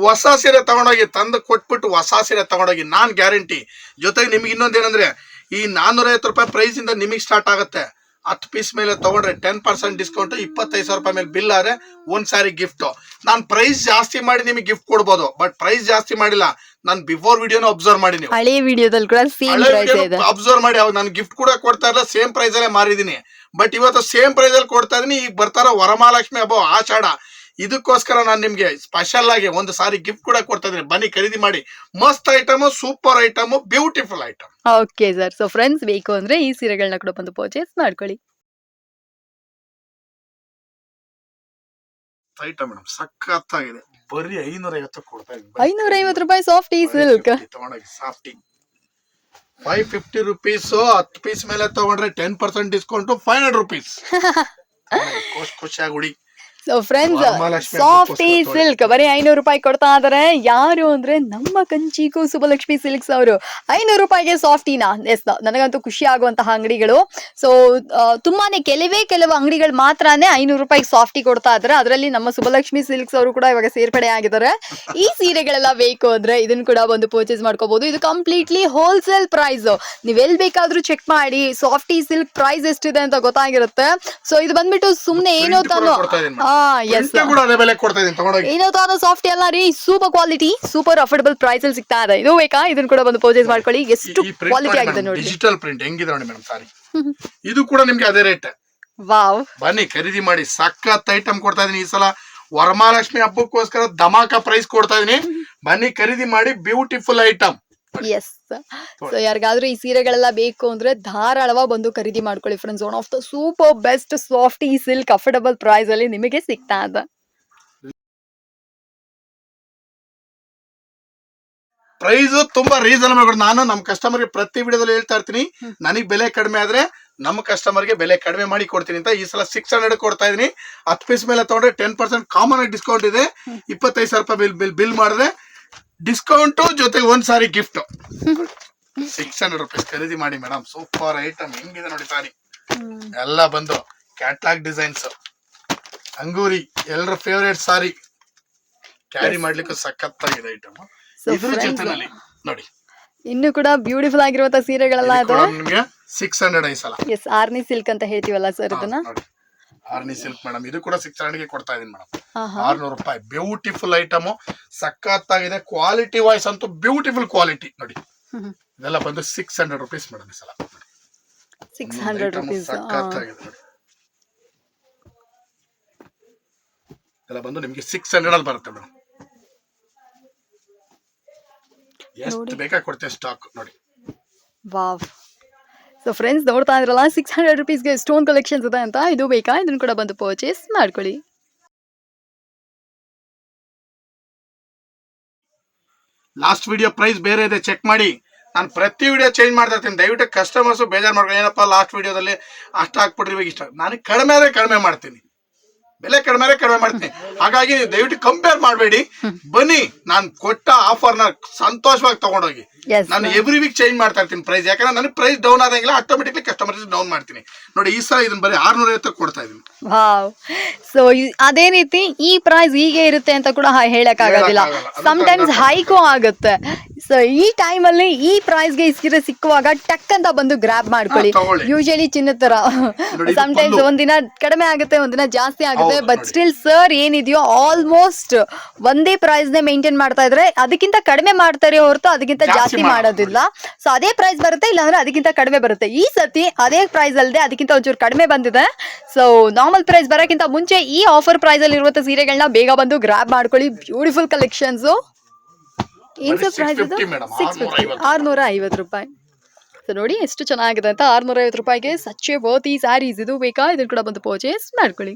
ಹೊಸ ಸೀರೆ ತಗೊಂಡೋಗಿ ತಂದು ಕೊಟ್ಬಿಟ್ಟು ಹೊಸ ಸೀರೆ ತಗೊಂಡೋಗಿ ನಾನ್ ಗ್ಯಾರಂಟಿ. ಜೊತೆಗೆ ನಿಮ್ಗೆ ಇನ್ನೊಂದೇನಂದ್ರೆ ಈ ನಾನ್ನೂರ ಐವತ್ತು ರೂಪಾಯಿ ಪ್ರೈಸ್ ಇಂದ ನಿಮಗೆ ಸ್ಟಾರ್ಟ್ ಆಗುತ್ತೆ. ಹತ್ತು ಪೀಸ್ ಮೇಲೆ ತಗೊಂಡ್ರೆ ಟೆನ್ ಪರ್ಸೆಂಟ್ ಡಿಸ್ಕೌಂಟ್ ಇಪ್ಪತ್ತೈದು ಸಾವಿರ ರೂಪಾಯಿ ಮೇಲೆ ಬಿಲ್ ಆದ್ರೆ ಒಂದ್ ಸಾರಿ ಗಿಫ್ಟ್ ನಾನ್ ಪ್ರೈಸ್ ಜಾಸ್ತಿ ಮಾಡಿ ನಿಮಗೆ ಗಿಫ್ಟ್ ಕೊಡ್ಬೋದು ಬಟ್ ಪ್ರೈಸ್ ಜಾಸ್ತಿ ಮಾಡಿಲ್ಲ. ನಾನು ಬಿಫೋರ್ ವಿಡಿಯೋನ ಅಬ್ಸರ್ವ್ ಮಾಡಿ ನೀವು. ಹಳೆ ವಿಡಿಯೋದಲ್ಲಿ ಕೂಡ ಸೇಮ್ ಅಬ್ಸರ್ವ್ ಮಾಡಿ ಅವಾಗ ನಾನು ಗಿಫ್ಟ್ ಕೂಡ ಕೊಡ್ತಾ ಇರಲ್ಲ ಸೇಮ್ ಪ್ರೈಸ್ ಅಲ್ಲೇ ಮಾರಿದೀನಿ ಬಟ್ ಇವತ್ತು ಸೇಮ್ ಪ್ರೈಸ್ ಅಲ್ಲಿ ಕೊಡ್ತಾ ಇದೀನಿ ಈಗ ಬರ್ತಾರ ವರಮಹಾಲಕ್ಷ್ಮಿ ಹಬ್ಬ ಆಷಾಢ. ಇದಕ್ಕೋಸ್ಕರ ನಾನು ನಿಮ್ಗೆ ಸ್ಪೆಷಲ್ ಆಗಿ ಒಂದು ಸಾರಿ ಗಿಫ್ಟ್ ಕೂಡ ಕೊಡ್ತಾ ಇದ್ರೆ ಬನ್ನಿ ಖರೀದಿ ಮಾಡಿ. ಮಸ್ತ್ item super item beautiful item okay sir so friends ಬೇಕು ಅಂದ್ರೆ ಈ ಸೀರೆಗಳನ್ನ ಕೂಡ ಬಂದು ಪರ್ಚೇಸ್ ಮಾಡ್ಕೊಳ್ಳಿ. ಐಟಮ್ ಮೇಡಮ್ ಸಖತ್ತಾಗಿದೆ. ಬರೀ ಐನೂರ ಐವತ್ತು ಕೊಡ್ತಾ ಇದ್ದೀನಿ. ಐನೂರ ಐವತ್ತು ರೂಪಾಯಿ ಸಾಫ್ಟ್ ಈ ಸಿಲ್ಕ್ ತಗೊಂಡೋಗಿ ಸಾಫ್ಟಿ ಫೈವ್ ಫಿಫ್ಟಿ ರುಪೀಸ್ ಹತ್ತು ಪೀಸ್ ಮೇಲೆ ತಗೊಂಡ್ರೆ ten percent discount five hundred rupees ಖುಷಿ ಖುಷಿಯಾಗಿ ಉಡಿ. ಸೊ ಫ್ರೆಂಡ್ಸ್ ಸಾಫ್ಟಿ ಸಿಲ್ಕ್ ಬರೀ ಐನೂರು ರೂಪಾಯಿ ಕೊಡ್ತಾ ಇದಾರೆ. ಯಾರು ಅಂದ್ರೆ ನಮ್ಮ ಕಂಚಿಗೂ ಸುಬಲಕ್ಷ್ಮಿ ಸಿಲ್ಕ್ಸ್ ಅವರು. ಐನೂರು ರೂಪಾಯಿಗೆ ಸಾಫ್ಟಿನ ಎಸ್ ನನಗಂತೂ ಖುಷಿ ಆಗುವಂತಹ ಅಂಗಡಿಗಳು. ಸೊ ತುಂಬಾನೇ ಕೆಲವೇ ಕೆಲವು ಅಂಗಡಿಗಳು ಮಾತ್ರನೇ ಐನೂರು ರೂಪಾಯಿಗೆ ಸಾಫ್ಟಿ ಕೊಡ್ತಾ ಇದಾರೆ. ಅದರಲ್ಲಿ ನಮ್ಮ ಸುಬಲಕ್ಷ್ಮಿ ಸಿಲ್ಕ್ಸ್ ಅವರು ಕೂಡ ಇವಾಗ ಸೇರ್ಪಡೆ ಆಗಿದ್ದಾರೆ. ಈ ಸೀರೆಗಳೆಲ್ಲ ಬೇಕು ಅಂದ್ರೆ ಇದನ್ನ ಕೂಡ ಒಂದು ಪರ್ಚೇಸ್ ಮಾಡ್ಕೋಬಹುದು ಇದು ಕಂಪ್ಲೀಟ್ಲಿ ಹೋಲ್ಸೇಲ್ ಪ್ರೈಸ್ ನೀವ್ ಎಲ್ ಬೇಕಾದ್ರೂ ಚೆಕ್ ಮಾಡಿ ಸಾಫ್ಟಿ ಸಿಲ್ಕ್ ಪ್ರೈಸ್ ಎಷ್ಟಿದೆ ಅಂತ ಗೊತ್ತಾಗಿರುತ್ತೆ. ಸೊ ಇದು ಬಂದ್ಬಿಟ್ಟು ಸುಮ್ನೆ ಏನೋ ತಾನು ಇದೀನಿ ಕೂಡ ಅದೇ ಬೆಲೆ ಕೊಡ್ತಾ ಇದೀನಿ ತಗೊಂಡೋಗಿ. ಏನೋ ತಾನು ಸಾಫ್ಟ್ ಎಲ್ಲ ರೀ super quality super affordable price ಅಲ್ಲಿ ಸಿಗ್ತಾ ಇದೆ. ಇದು ಬೇಕಾ? ಇದನ್ನ ಕೂಡ ಬಂದು ಪರ್ಚೇಸ್ ಮಾಡ್ಕೊಳ್ಳಿ. ಎಷ್ಟು ಕ್ವಾಲಿಟಿ ಆಗಿದೆ ನೋಡಿ. ಡಿಜಿಟಲ್ ಪ್ರಿಂಟ್ ಹೆಂಗಿದೆ ನೋಡಿ ಮೇಡಮ್ ಸಾರಿ. ಇದು ಕೂಡ ನಿಮ್ಗೆ ಅದೇ ರೇಟ್ ವಾವ್. ಬನ್ನಿ ಖರೀದಿ ಮಾಡಿ. ಸಖತ್ ಐಟಮ್ ಕೊಡ್ತಾ ಇದೀನಿ ಈ ಸಲ. ವರಮಹಾಲಕ್ಷ್ಮಿ ಹಬ್ಬಕ್ಕೋಸ್ಕರ ಧಮಾಕ ಪ್ರೈಸ್ ಕೊಡ್ತಾ ಇದೀನಿ ಬನ್ನಿ ಖರೀದಿ ಮಾಡಿ ಬ್ಯೂಟಿಫುಲ್ ಐಟಮ್ ಎಸ್ ಸೊ ಯಾರಿಗಾದ್ರೂ ಈ ಸೀರೆಗಳೆಲ್ಲ ಬೇಕು ಅಂದ್ರೆ ಧಾರಾಳವಾಗಿ ಬಂದು ಖರೀದಿ ಮಾಡ್ಕೊಳ್ಳಿ friends one of the super best soft ಈ ಸಿಲ್ಕ್ ಅಫೋರ್ಡಬಲ್ ಪ್ರೈಸ್ ಅಲ್ಲಿ ನಿಮಗೆ ಸಿಗ್ತಾ ಇದೆ. ಪ್ರೈಸ್ ತುಂಬಾ ರೀಸನಬಲ್ ನಾನು ನಮ್ಮ ಕಸ್ಟಮರ್ಗೆ ಪ್ರತಿ ವಿಡಿಯೋದಲ್ಲಿ ಹೇಳ್ತಾ ಇರ್ತೀನಿ. ನನಗೆ ಬೆಲೆ ಕಡಿಮೆ ಆದ್ರೆ ನಮ್ಮ ಕಸ್ಟಮರ್ಗೆ ಬೆಲೆ ಕಡಿಮೆ ಮಾಡಿ ಕೊಡ್ತೀನಿ ಅಂತ ಈ ಸಲ ಸಿಕ್ಸ್ ಹಂಡ್ರೆಡ್ ಕೊಡ್ತಾ ಇದೀನಿ ಹತ್ತು ಪೀಸ್ ಮೇಲೆ ತಗೊಂಡ್ರೆ ಟೆನ್ ಪರ್ಸೆಂಟ್ ಕಾಮನ್ ಆಗಿ ಡಿಸ್ಕೌಂಟ್ ಇದೆ. ಇಪ್ಪತ್ತೈದು ಸಾವಿರ ರೂಪಾಯಿ ಬಿಲ್ ಬಿಲ್ ಬಿಲ್ ಮಾಡಿದ್ರೆ ಡಿಸ್ಕೌಂಟ್ ಜೊತೆಗೆ ಒಂದ್ sari gift. Six hundred rupees ಖರೀದಿ ಮಾಡಿ ಮೇಡಮ್ ಸೂಪರ್ ಐಟಮ್ ಹೆಂಗಿದೆ ನೋಡಿ ಸಾರಿ. ಎಲ್ಲ ಬಂದು ಕ್ಯಾಟ್ಲಾಗ್ ಡಿಸೈನ್ಸ್ ಅಂಗೂರಿ ಎಲ್ಲರ ಫೇವರೇಟ್ ಸಾರಿ. ಕ್ಯಾರಿ ಮಾಡ್ಲಿಕ್ಕೆ ಸಖತ್ತಾಗಿದೆ ಐಟಮ್ ಇದ್ರ ಜೊತೆನಲ್ಲಿ ನೋಡಿ. ಇನ್ನು ಕೂಡ ಬ್ಯೂಟಿಫುಲ್ ಆಗಿರುವಂತಹ ಸೀರೆಗಳೆಲ್ಲ ನಿಮ್ಗೆ ಸಿಕ್ಸ್ ಹಂಡ್ರೆಡ್ ಐಸಲ ಎಸ್ ಆರ್ನಿ ಸಿಲ್ಕ್ ಅಂತ ಹೇಳ್ತೀವಲ್ಲ ಸರ್ ಇದನ್ನ? ಆರ್ನಿ ಸಿಲ್ಕ್ ಮೇಡಮ್ ಇದು ಕೂಡ ಸಿಕ್ಸ್ ಹಂಡ್ರೆಡ್ಗೆ ಕೊಡ್ತಾ ಇದೀನಿ ಮೇಡಮ್ ಆರ್ನೂರು ರೂಪಾಯಿ. ಬ್ಯೂಟಿಫುಲ್ ಐಟಮ್ ಸಖತ್ತಾಗಿದೆ. ಕ್ವಾಲಿಟಿ ವೈಸ್ ಅಂತೂ ಬ್ಯೂಟಿಫುಲ್ ಕ್ವಾಲಿಟಿ ನೋಡಿ. ಇದೆಲ್ಲ ಬಂದು ಸಿಕ್ಸ್ ಹಂಡ್ರೆಡ್ ರುಪೀಸ್ ಮೇಡಮ್ ಈ ಸಲ. ಸಿಕ್ಸ್ ಹಂಡ್ರೆಡ್ ರುಪೀಸ್ ಸಖತ್ತಾಗಿದೆ ನೋಡಿ. ಇದೆಲ್ಲ ಬಂದು ನಿಮ್ಗೆ ಸಿಕ್ಸ್ ಹಂಡ್ರೆಡ್ ಅಲ್ಲಿ ಬರುತ್ತೆ ಮೇಡಮ್ ಎಷ್ಟು ಬೇಕಾ ಕೊಡ್ತೇವೆ ಸ್ಟಾಕ್ ನೋಡಿ. ವಾವ್. ಸೊ ಫ್ರೆಂಡ್ಸ್ ನೋಡ್ತಾ ಇದ್ರಲ್ಲ ಸಿಕ್ಸ್ ಹಂಡ್ರೆಡ್ ರುಪೀಸ್ಗೆ ಸ್ಟೋನ್ ಕಲೆಕ್ಷನ್ಸ್ ಇದೆ ಅಂತ, ಇದು ಬೇಕಾ? ಇದನ್ನು ಕೂಡ ಬಂದು ಪರ್ಚೇಸ್ ಮಾಡ್ಕೊಳ್ಳಿ. ಲಾಸ್ಟ್ ವಿಡಿಯೋ ಪ್ರೈಸ್ ಬೇರೆ ಇದೆ ಚೆಕ್ ಮಾಡಿ. ನಾನು ಪ್ರತಿ ವಿಡಿಯೋ ಚೇಂಜ್ ಮಾಡ್ತಾ ಇರ್ತೀನಿ. ದಯವಿಟ್ಟು ಕಸ್ಟಮರ್ಸ್ ಬೇಜಾರು ಮಾಡ್ಕೊಂಡು ಏನಪ್ಪ ಲಾಸ್ಟ್ ವಿಡಿಯೋದಲ್ಲಿ ಅಷ್ಟು ಹಾಕ್ಬಿಟ್ರಿ ಇವಾಗ ಇಷ್ಟ. ನಾನು ಕಡಿಮೆ ಆದರೆ ಕಡಿಮೆ ಮಾಡ್ತೀನಿ. ಬೆಲೆ ಕಡಿಮೆ ಕಡಿಮೆ ಮಾಡ್ತೀನಿ. ಹಾಗಾಗಿ ನೀವು ದಯವಿಟ್ಟು ಕಂಪೇರ್ ಮಾಡಬೇಡಿ. ಬನ್ನಿ ನಾನು ಕೊಟ್ಟ ಆಫರ್ನ ಸಂತೋಷವಾಗಿ ತಗೊಂಡೋಗಿ. ನಾನು ಎವ್ರಿ ವೀಕ್ ಚೇಂಜ್ ಮಾಡ್ತಾ ಇರ್ತೀನಿ ಪ್ರೈಸ್ ಯಾಕಂದ್ರೆ ನನಗೆ ಪ್ರೈಸ್ ಡೌನ್ ಆದಂಗಿಲ್ಲ ಆಟೋಮೆಟಿಕ್ಲಿ ಕಸ್ಟಮರ್ಸ್ ಡೌನ್ ಮಾಡ್ತೀನಿ. ನೋಡಿ ಈ ಸಲ ಇದನ್ನ ಬರೀ ಆರ್ನೂರ ಐವತ್ತು ಕೊಡ್ತಾ ಇದೀನಿ. ವಾವ್ ಸೊ ಅದೇ ರೀತಿ ಈ ಪ್ರೈಸ್ ಹೀಗೆ ಇರುತ್ತೆ ಅಂತ ಕೂಡ ಹೇಳಕ್ ಆಗೋದಿಲ್ಲ ಸಮ್ ಟೈಮ್ಸ್ ಹೈಕೋ ಆಗುತ್ತೆ. ಸೊ ಈ ಅಲ್ಲಿ ಈ ಪ್ರೈಸ್ಗೆ ಇಸ್ಕಿರ ಸಿಕ್ಕುವಾಗ ಟಕ್ ಅಂತ ಬಂದು ಗ್ರಾಬ್ ಮಾಡ್ಕೊಳ್ಳಿ. ಯೂಶಲಿ ಚಿನ್ನದ ತರ ಸಮ್ಟೈಮ್ಸ್ ಒಂದಿನ ಕಡಿಮೆ ಆಗುತ್ತೆ ಒಂದಿನ ಜಾಸ್ತಿ ಆಗುತ್ತೆ ಬಟ್. ಸ್ಟಿಲ್ ಸರ್ ಏನಿದೆಯೋ ಆಲ್ಮೋಸ್ಟ್ ಒಂದೇ ಪ್ರೈಸ್ ನೇ ಮೇಂಟೈನ್ ಮಾಡ್ತಾ ಇದ್ರೆ ಅದಕ್ಕಿಂತ ಕಡಿಮೆ ಮಾಡ್ತಾರೆ ಹೊರತು ಅದಕ್ಕಿಂತ ಜಾಸ್ತಿ ಜಾಸ್ತಿ ಮಾಡೋದಿಲ್ಲ. ಸೊ ಅದೇ ಪ್ರೈಸ್ ಬರುತ್ತೆ ಇಲ್ಲಾಂದ್ರೆ ಅದಕ್ಕಿಂತ ಕಡಿಮೆ ಬರುತ್ತೆ. ಈ ಸತಿ ಅದೇ ಪ್ರೈಸ್ ಅಲ್ಲದೆ ಅದಕ್ಕಿಂತ ಒಂಚೂರು ಕಡಿಮೆ ಬಂದಿದೆ. ಸೊ ನಾರ್ಮಲ್ ಪ್ರೈಸ್ ಬರೋಕ್ಕಿಂತ ಮುಂಚೆ ಈ ಆಫರ್ ಪ್ರೈಸ್ ಅಲ್ಲಿ ಇರುವಂತ ಸೀರೆಗಳನ್ನ ಬೇಗ ಬಂದು ಗ್ರಾಬ್ ಮಾಡ್ಕೊಳ್ಳಿ. ಬ್ಯೂಟಿಫುಲ್ ಕಲೆಕ್ಷನ್ಸ್ ಏನ್ ಸರ್ ಪ್ರೈಸ್ ಇದು 650 madam, ಸಿಕ್ಸ್ ಫಿಫ್ಟಿ 650. ಆರ್ನೂರ ಐವತ್ತು ರೂಪಾಯಿ. ಸೊ ನೋಡಿ ಎಷ್ಟು ಚೆನ್ನಾಗಿದೆ ಅಂತ ಆರ್ನೂರ ಐವತ್ತು ರೂಪಾಯಿಗೆ ಸಚ್ಚೆ ಬೋತ್ ಈ ಸ್ಯಾರೀಸ್ ಇದು ಬೇಕಾ? ಇದನ್ನ ಕೂಡ ಬಂದು ಪರ್ಚೇಸ್ ಮಾಡ್ಕೊಳ್ಳಿ.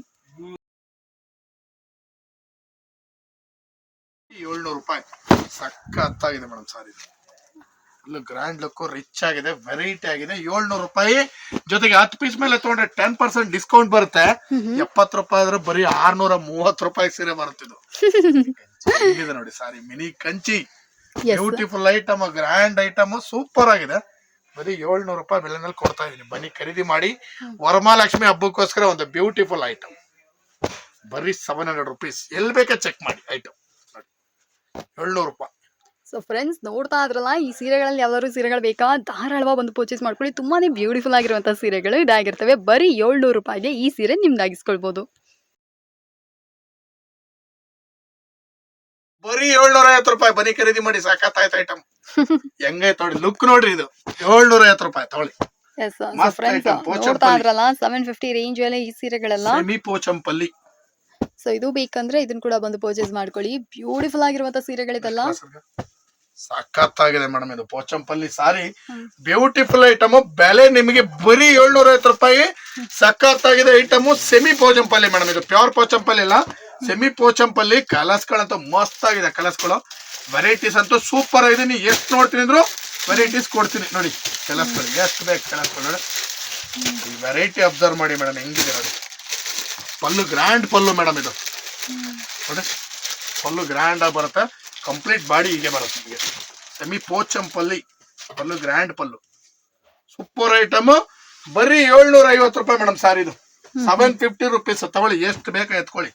ಏಳ್ನೂರು ರೂಪಾಯಿ. ಸಖತ್ತಾಗಿದೆ ಮೇಡಮ್ ಸಾರಿ ಇದು. ಫುಲ್ ಗ್ರ್ಯಾಂಡ್ ಲುಕ್ ರಿಚ್ ಆಗಿದೆ ವೆರೈಟಿ ಆಗಿದೆ. ಏಳ್ನೂರು ರೂಪಾಯಿ. ಜೊತೆಗೆ ಹತ್ತು ಪೀಸ್ ಮೇಲೆ ತಗೊಂಡ್ರೆ ಟೆನ್ ಪರ್ಸೆಂಟ್ ಡಿಸ್ಕೌಂಟ್ ಬರುತ್ತೆ. ಎಪ್ಪತ್ತು ರೂಪಾಯಿ ಆದ್ರೆ ಬರೀ ಆರ್ನೂರ ಮೂವತ್ತು ರೂಪಾಯಿ ಸೀರೆ ಬರುತ್ತಿದ್ದು ನೋಡಿ sari mini Kanchi. Beautiful item grand item super ಆಗಿದೆ. ಬರೀ ಏಳ್ನೂರು ರೂಪಾಯಿ ಬೆಲೆನಲ್ಲಿ ಕೊಡ್ತಾ ಇದೀನಿ. ಬನ್ನಿ ಖರೀದಿ ಮಾಡಿ. ವರಮಹಾಲಕ್ಷ್ಮಿ ಹಬ್ಬಕ್ಕೋಸ್ಕರ ಒಂದು ಬ್ಯೂಟಿಫುಲ್ ಐಟಮ್ ಬರೀ ಸೆವೆನ್ ಹಂಡ್ರೆಡ್ ರುಪೀಸ್ ಎಲ್ಲಿ ಬೇಕಾ ಚೆಕ್ ಮಾಡಿ ಐಟಮ್ ಏಳ್ನೂರು ರೂಪಾಯಿ. ಸೊ ಫ್ರೆಂಡ್ಸ್ ನೋಡ್ತಾ ಇದ್ರಲ್ಲ ಈ ಸೀರೆಗಳಲ್ಲಿ ಯಾವ್ದಾದ್ರು ಸೀರೆಗಳು ಬೇಕಾ? ಧಾರಾಳವಾಗಿ ಬಂದು ಪರ್ಚೇಸ್ ಮಾಡ್ಕೊಳ್ಳಿ. ತುಂಬಾನೇ ಬ್ಯೂಟಿಫುಲ್ ಆಗಿರುವಂತಹ ಸೀರೆಗಳು ಇದಾಗಿರ್ತವೆ. ಬರೀ ಏಳ್ನೂರು ರೂಪಾಯಿಗೆ ಈ ಸೀರೆ ನಿಮ್ದಾಗಿಸ್ಕೊಳ್ಬಹುದು ಬರೀ ಏಳ್ನೂರ ಐವತ್ತು ರೂಪಾಯಿ ಬನ್ನಿ ಖರೀದಿ ಮಾಡಿ ಸಾಕತ್ತಾಯ್ತು ಐಟಮ್ ಹೆಂಗೈತ್ ನೋಡಿ ಲುಕ್ ನೋಡ್ರಿ ಇದು. ಏಳ್ನೂರ ಐವತ್ತು ರೂಪಾಯಿ ತಗೊಳ್ಳಿ. ನೋಡ್ತಾ ಇದ್ರಲ್ಲ ಸೆವೆನ್ ಫಿಫ್ಟಿ ರೇಂಜ್ ಅಲ್ಲಿ ಈ ಸೀರೆಗಳೆಲ್ಲ. ಪೋಚಂಪಲ್ಲಿ ಸೊ ಇದು ಬೇಕಂದ್ರೆ ಇದನ್ನ ಕೂಡ ಬಂದು ಪರ್ಚೇಸ್ ಮಾಡ್ಕೊಳ್ಳಿ. ಬ್ಯೂಟಿಫುಲ್ ಆಗಿರುವಂತ ಸೀರೆಗಳಿದೆಲ್ಲ. ಸಖತ್ತಾಗಿದೆ ಮೇಡಮ್ ಇದು. ಪೋಚಂಪಲ್ಲಿ ಸಾರಿ. ಬ್ಯೂಟಿಫುಲ್ ಐಟಮ್ ಬೆಲೆ ನಿಮಗೆ ಬರೀ ಏಳ್ನೂರ ಐವತ್ತು ರೂಪಾಯಿ ಸಖತ್ತಾಗಿದೆ ಐಟಮ್ ಸೆಮಿ ಪೋಚಂಪಲ್ಲಿ ಮೇಡಮ್ ಇದು. ಪ್ಯೂರ್ ಪೋಚಂಪಲ್ಲಿ ಇಲ್ಲ ಸೆಮಿ ಪೋಚಂಪಲ್ಲಿ ಕಲರ್ಸ್ಗಳಂತೂ ಮಸ್ತ್ ಆಗಿದೆ ಕಲರ್ಸ್ಗಳು. ವೆರೈಟೀಸ್ ಅಂತೂ ಸೂಪರ್ ಆಗಿದೆ ನೀವು ಎಷ್ಟು ನೋಡ್ತೀನಿ ಅಂದ್ರು ವೆರೈಟೀಸ್ ಕೊಡ್ತೀನಿ. ನೋಡಿ ಕಲರ್ಸ್ಗಳು ಎಷ್ಟು ಬೇಕು ಕಲರ್ಸ್ಗಳು ನೋಡಿ. ಈ ವೆರೈಟಿ ಅಬ್ಸರ್ವ್ ಮಾಡಿ ಮೇಡಮ್ ಹೆಂಗಿದೆ ನೋಡಿ. ಪಲ್ಲು ಗ್ರ್ಯಾಂಡ್ ಪಲ್ಲು ಮೇಡಮ್ ಇದು. ನೋಡಿ ಪಲ್ಲು ಗ್ರ್ಯಾಂಡ್ ಆಗಿ ಬರುತ್ತೆ. ಕಂಪ್ಲೀಟ್ ಬಾಡಿ ಹೀಗೆ ಬರುತ್ತೆ ನಿಮಗೆ. Semi Pochampally pallu grand pallu. Super item ಬರೀ ಏಳ್ನೂರ ಐವತ್ತು ರೂಪಾಯಿ ಮೇಡಮ್ ಸಾರಿ ಇದು. ಸೆವೆನ್ ಫಿಫ್ಟಿ ರುಪೀಸ್ ತಗೊಳ್ಳಿ ಎಷ್ಟು ಬೇಕಾ ಎತ್ಕೊಳ್ಳಿ.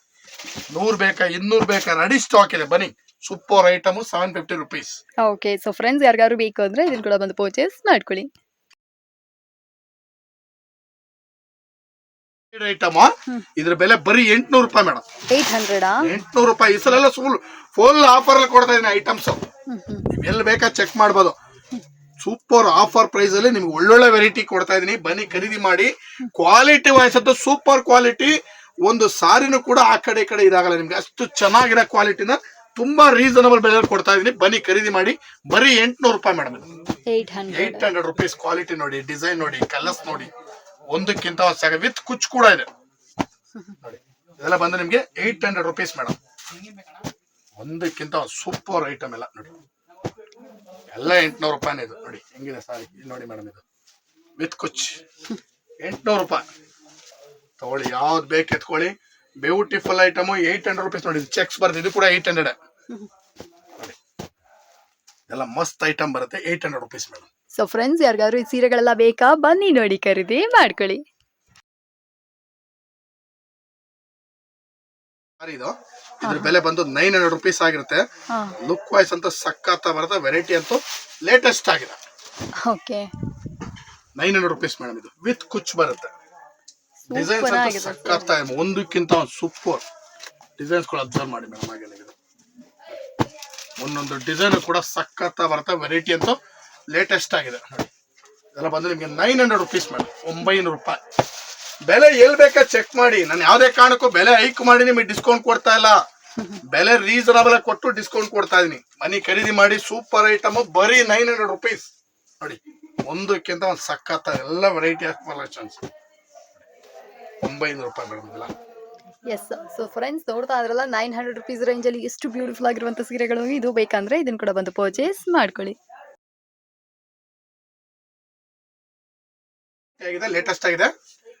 ನೂರ್ ಬೇಕಾ ಇನ್ನೂರು ಬೇಕಾ ರೆಡಿ ಸ್ಟಾಕ್ ಇದೆ ಬನ್ನಿ. Super item seven fifty rupees okay so friends ಯಾರಿಗಾದ್ರು ಬೇಕು ಅಂದ್ರೆ ಇದನ್ನ ಕೂಡ ಬಂದು ಪರ್ಚೇಸ್ ಮಾಡ್ಕೊಳ್ಳಿ. ಐಟಮ್. ಇದ್ರ ಬೆಲೆ ಬರೀ ಎಂಟ್ನೂರು ರೂಪಾಯಿ ಮೇಡಮ್ ಏಟ್ ಹಂಡ್ರೆಡ್ ಎಂಟ್ನೂರು ರೂಪಾಯಿ. ಈ ಸಲ ಫುಲ್ ಫುಲ್ ಆಫರ್ ಅಲ್ಲಿ ಕೊಡ್ತಾ ಇದೀನಿ ಐಟಮ್ಸ್ ಎಲ್ಲಿ ಬೇಕಾ ಚೆಕ್ ಮಾಡ್ಬೋದು. ಸೂಪರ್ ಆಫರ್ ಪ್ರೈಸ್ ಅಲ್ಲಿ ನಿಮ್ಗೆ ಒಳ್ಳೊಳ್ಳೆ ವೆರೈಟಿ ಕೊಡ್ತಾ ಇದೀನಿ ಬನ್ನಿ ಖರೀದಿ ಮಾಡಿ. ಕ್ವಾಲಿಟಿ ವೈಸ್ ಅಂತ ಸೂಪರ್ ಕ್ವಾಲಿಟಿ ಒಂದು ಸಾರಿನೂ ಕೂಡ ಆ ಕಡೆ ಈ ಕಡೆ ಇದಾಗಲ್ಲ ನಿಮ್ಗೆ. ಅಷ್ಟು ಚೆನ್ನಾಗಿರೋ ಕ್ವಾಲಿಟಿನ ತುಂಬಾ ರೀಸನಬಲ್ ಬೆಲೆ ಕೊಡ್ತಾ ಇದೀನಿ ಬನ್ನಿ ಖರೀದಿ ಮಾಡಿ. ಬರೀ ಎಂಟ್ನೂರು ರೂಪಾಯಿ madam eight hundred rupees quality ನೋಡಿ ಡಿಸೈನ್ ನೋಡಿ ಕಲರ್ಸ್ ನೋಡಿ. ಒಂದಕ್ಕಿಂತ ಒಂದು ವಿತ್ ಕುಚ್ ಕೂಡ ಇದೆ. ನೋಡಿ, ಇದೆಲ್ಲ ಬಂದು ನಿಮ್ಗೆ ಏಟ್ ಹಂಡ್ರೆಡ್ ರುಪೀಸ್ ಮೇಡಮ್ ಒಂದಕ್ಕಿಂತ ಸೂಪರ್ ಐಟಮ್ ಎಲ್ಲ, ನೋಡಿ. ಎಲ್ಲ ಎಂಟ್ನೂರು ರೂಪಾಯಿನೇ ಇದು. ನೋಡಿ, ಹೆಂಗಿದೆ ಸಾರಿ. ಇಲ್ಲಿ ನೋಡಿ ಮೇಡಮ್ ಇದು. ವಿತ್ ಕುಚ್. ಎಂಟುನೂರು ರೂಪಾಯಿ. ತಗೊಳ್ಳಿ, ಯಾವ್ದು ಬೇಕು ಎತ್ಕೊಳ್ಳಿ. Beautiful item eight hundred rupees ನೋಡಿ ಚೆಕ್ಸ್ ಬರುತ್ತೆ ಇದು ಕೂಡ ಏಟ್ ಹಂಡ್ರೆಡ್ ಎಲ್ಲ ಮಸ್ತ್ ಐಟಮ್ ಬರುತ್ತೆ eight hundred rupees madam so friends ಯಾರಿಗಾದ್ರೂ ಈ ಸೀರೆಗಳೆಲ್ಲ ಬೇಕಾ? ಬನ್ನಿ ನೋಡಿ ಖರೀದಿ ಮಾಡ್ಕೊಳ್ಳಿ. ಇದು. ಇದ್ರ ಬೆಲೆ ಬಂದು ನೈನ್ ಹಂಡ್ರೆಡ್ ರುಪೀಸ್ ಆಗಿರುತ್ತೆ. ಲುಕ್ ವೈಸ್ ಅಂತ ಸಕ್ಕತ್ತ ಬರುತ್ತೆ. ವೆರೈಟಿ ಅಂತೂ ಲೇಟೆಸ್ಟ್ ಆಗಿದೆ. Okay nine hundred rupees madam ಇದು. ವಿತ್ ಕುಚ್ ಬರುತ್ತೆ. ಡಿಸೈನ್ಸ್ ಅಂತ ಸಕ್ಕತ್ತ ಒಂದಕ್ಕಿಂತ ಒಂದು ಸೂಪರ್ ಡಿಸೈನ್ಸ್ ಕೂಡ ಅಬ್ಸರ್ವ್ ಮಾಡಿ ಮೇಡಮ್ ಹಾಗೆ ಒಂದೊಂದು ಡಿಸೈನ್ ಕೂಡ ಸಕ್ಕತ್ತ ಬರುತ್ತೆ. ವೆರೈಟಿ ಅಂತೂ ಲೇಟೆಸ್ಟ್ ಆಗಿದೆ. ನೋಡಿ ಇದೆಲ್ಲ ಬಂದು ನಿಮಗೆ ನೈನ್ ಹಂಡ್ರೆಡ್ ರುಪೀಸ್ ಮೇಡಮ್. ಒಂಬೈನೂರು ರೂಪಾಯಿ. ಬೆಲೆ ಎಲ್ಲಿ ಬೇಕಾ ಚೆಕ್ ಮಾಡಿ. ನಾನು ಯಾವುದೇ ಕಾರಣಕ್ಕೂ ಬೆಲೆ ಹೈಕ್ ಮಾಡಿ ನಿಮಗೆ ಡಿಸ್ಕೌಂಟ್ ಕೊಡ್ತಾ ಇಲ್ಲ. ಬೆಲೆ ರೀಸನಬಲ್ ಕೊಟ್ಟು ಡಿಸ್ಕೌಂಟ್ ಕೊಡ್ತಾ ಇದೀನಿ. ಮನಿ ಖರೀದಿ ಮಾಡಿ ಸೂಪರ್ ಐಟಮ್ ಬರೀ ನೈನ್ ಹಂಡ್ರೆಡ್ ರುಪೀಸ್ ನೋಡಿ, ಒಂದಕ್ಕಿಂತ ಒಂದು ಸಕ್ಕತ್ತ ಎಲ್ಲ ವೆರೈಟಿ ಆಫ್ ಕಲೆಕ್ಷನ್ಸ್ ಒಂಬೈನೂರು ರೂಪಾಯಿ ಮೇಡಮ್ ಇದೆಲ್ಲ. ಎಸ್ ಸೊ ಫ್ರೆಂಡ್ಸ್ ನೋಡ್ತಾ ಇದ್ರಲ್ಲ ನೈನ್ ಹಂಡ್ರೆಡ್ ರುಪೀಸ್ ರೇಂಜಲ್ಲಿ ಎಷ್ಟು ಬ್ಯೂಟಿಫುಲ್ ಆಗಿರುವಂಥ ಸೀರೆಗಳು ಇದು ಬೇಕಂದ್ರೆ ಇದನ್ನ ಕೂಡ ಬಂದು ಪರ್ಚೇಸ್ ಮಾಡ್ಕೊಳ್ಳಿ. ಆಗಿದೆ ಲೇಟೆಸ್ಟ್ ಆಗಿದೆ.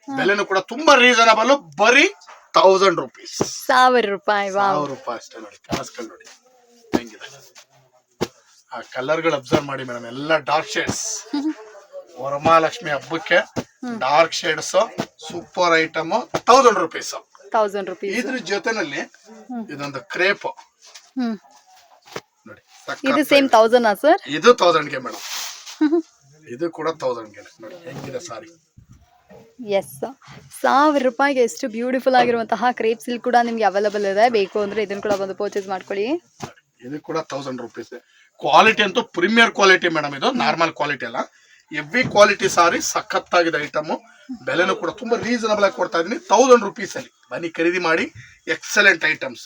ಬೆಲೆನೂ ಕೂಡ ತುಂಬಾ ರೀಸನಬಲ್ ಬರೀ ತೌಸಂಡ್ ರುಪೀಸ್ ಸಾವಿರ ರೂಪಾಯಿ ಸಾವಿರ ರೂಪಾಯಿ ಅಷ್ಟೇ ನೋಡಿ ಕಾಸ್ಕೊಂಡು ನೋಡಿ. ಹೆಂಗಿದೆ? ಆ ಕಲರ್ಗಳು ಅಬ್ಸರ್ವ್ ಮಾಡಿ ಮೇಡಮ್ ಎಲ್ಲ ಡಾರ್ಕ್ ಶೇಡ್ಸ್ ವರಮಹಾಲಕ್ಷ್ಮಿ ಹಬ್ಬಕ್ಕೆ dark shades super item thousand rupees thousand rupees ಇದ್ರ ಜೊತೆನಲ್ಲಿ ಇದೊಂದು ಕ್ರೇಪ್ ನೋಡಿ ಇದು ಸೇಮ್ ತೌಸಂಡ್ ಸರ್ ಇದು ತೌಸಂಡ್ಗೆ ಮೇಡಮ್ ಇದು ಕೂಡ ತೌಸಂಡ್ಗೆ ನೋಡಿ ಹೆಂಗಿದೆ ಸಾರಿ. ಎಸ್ ಸಾವಿರ ರೂಪಾಯಿಗೆ ಎಷ್ಟು ಬ್ಯೂಟಿಫುಲ್ ಆಗಿರುವಂತಹ ಕ್ರೇಪ್ ಸಿಲ್ಕ್ ಕೂಡ ನಿಮ್ಗೆ ಅವೈಲಬಲ್ ಇದೆ. ಬೇಕು ಅಂದ್ರೆ ಇದನ್ನ ಕೂಡ ಬಂದು ಪರ್ಚೇಸ್ ಮಾಡ್ಕೊಳ್ಳಿ. ಇದು ಕೂಡ ತೌಸಂಡ್ ರುಪೀಸ್ ಕ್ವಾಲಿಟಿ ಅಂತೂ ಪ್ರೀಮಿಯರ್ ಕ್ವಾಲಿಟಿ ಮೇಡಮ್ ಇದು ನಾರ್ಮಲ್ ಕ್ವಾಲಿಟಿ ಅಲ್ಲ. ಎವ್ರಿ ಕ್ವಾಲಿಟಿ ಸಾರಿ ಸಖತ್ತಾಗಿದೆ ಐಟಮ್ ಬೆಲೆನೂ ಕೂಡ ತುಂಬಾ ರೀಸನಬಲ್ ಆಗಿ ಕೊಡ್ತಾ ಇದೀನಿ. ತೌಸಂಡ್ ರುಪೀಸ್ ಅಲ್ಲಿ. ಬನ್ನಿ ಖರೀದಿ ಮಾಡಿ. ಎಕ್ಸಲೆಂಟ್ ಐಟಮ್ಸ್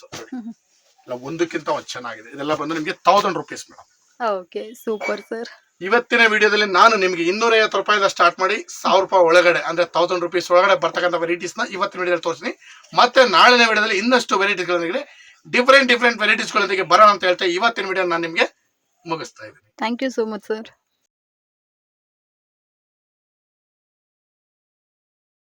ಒಂದಕ್ಕಿಂತ ಒಂದು ಚೆನ್ನಾಗಿದೆ. ಇದೆಲ್ಲ ಬಂದು ನಿಮಗೆ thousand rupees madam okay super sir ಇವತ್ತಿನ ವಿಡಿಯೋದಲ್ಲಿ ನಾನು ನಿಮಗೆ ಇನ್ನೂರ ಐವತ್ತು ರೂಪಾಯಿಂದ ಸ್ಟಾರ್ಟ್ ಮಾಡಿ ಸಾವಿರ ರೂಪಾಯಿ ಒಳಗಡೆ, ಅಂದ್ರೆ ತೌಸಂಡ್ ರುಪೀಸ್ ಒಳಗಡೆ ಬರ್ತಕ್ಕಂಥ ವೆರೈಟೀಸ್ನ ಇವತ್ತಿನ ವಿಡಿಯೋದಲ್ಲಿ ತೋರಿಸ್ತೀನಿ. ಮತ್ತೆ ನಾಳಿನ ವಿಡಿಯೋದಲ್ಲಿ ಇನ್ನಷ್ಟು ವೆರೈಟೀಸ್ಗಳೊಂದಿಗೆ ಡಿಫ್ರೆಂಟ್ ಡಿಫ್ರೆಂಟ್ ವೆರೈಟೀಸ್ಗಳೊಂದಿಗೆ ಬರೋಣ ಅಂತ ಹೇಳ್ತಾ ಇವತ್ತಿನ ವಿಡಿಯೋ ನಾನು ನಿಮಗೆ ಮುಗಿಸ್ತಾ ಇದ್ದೀನಿ. Thank you so much sir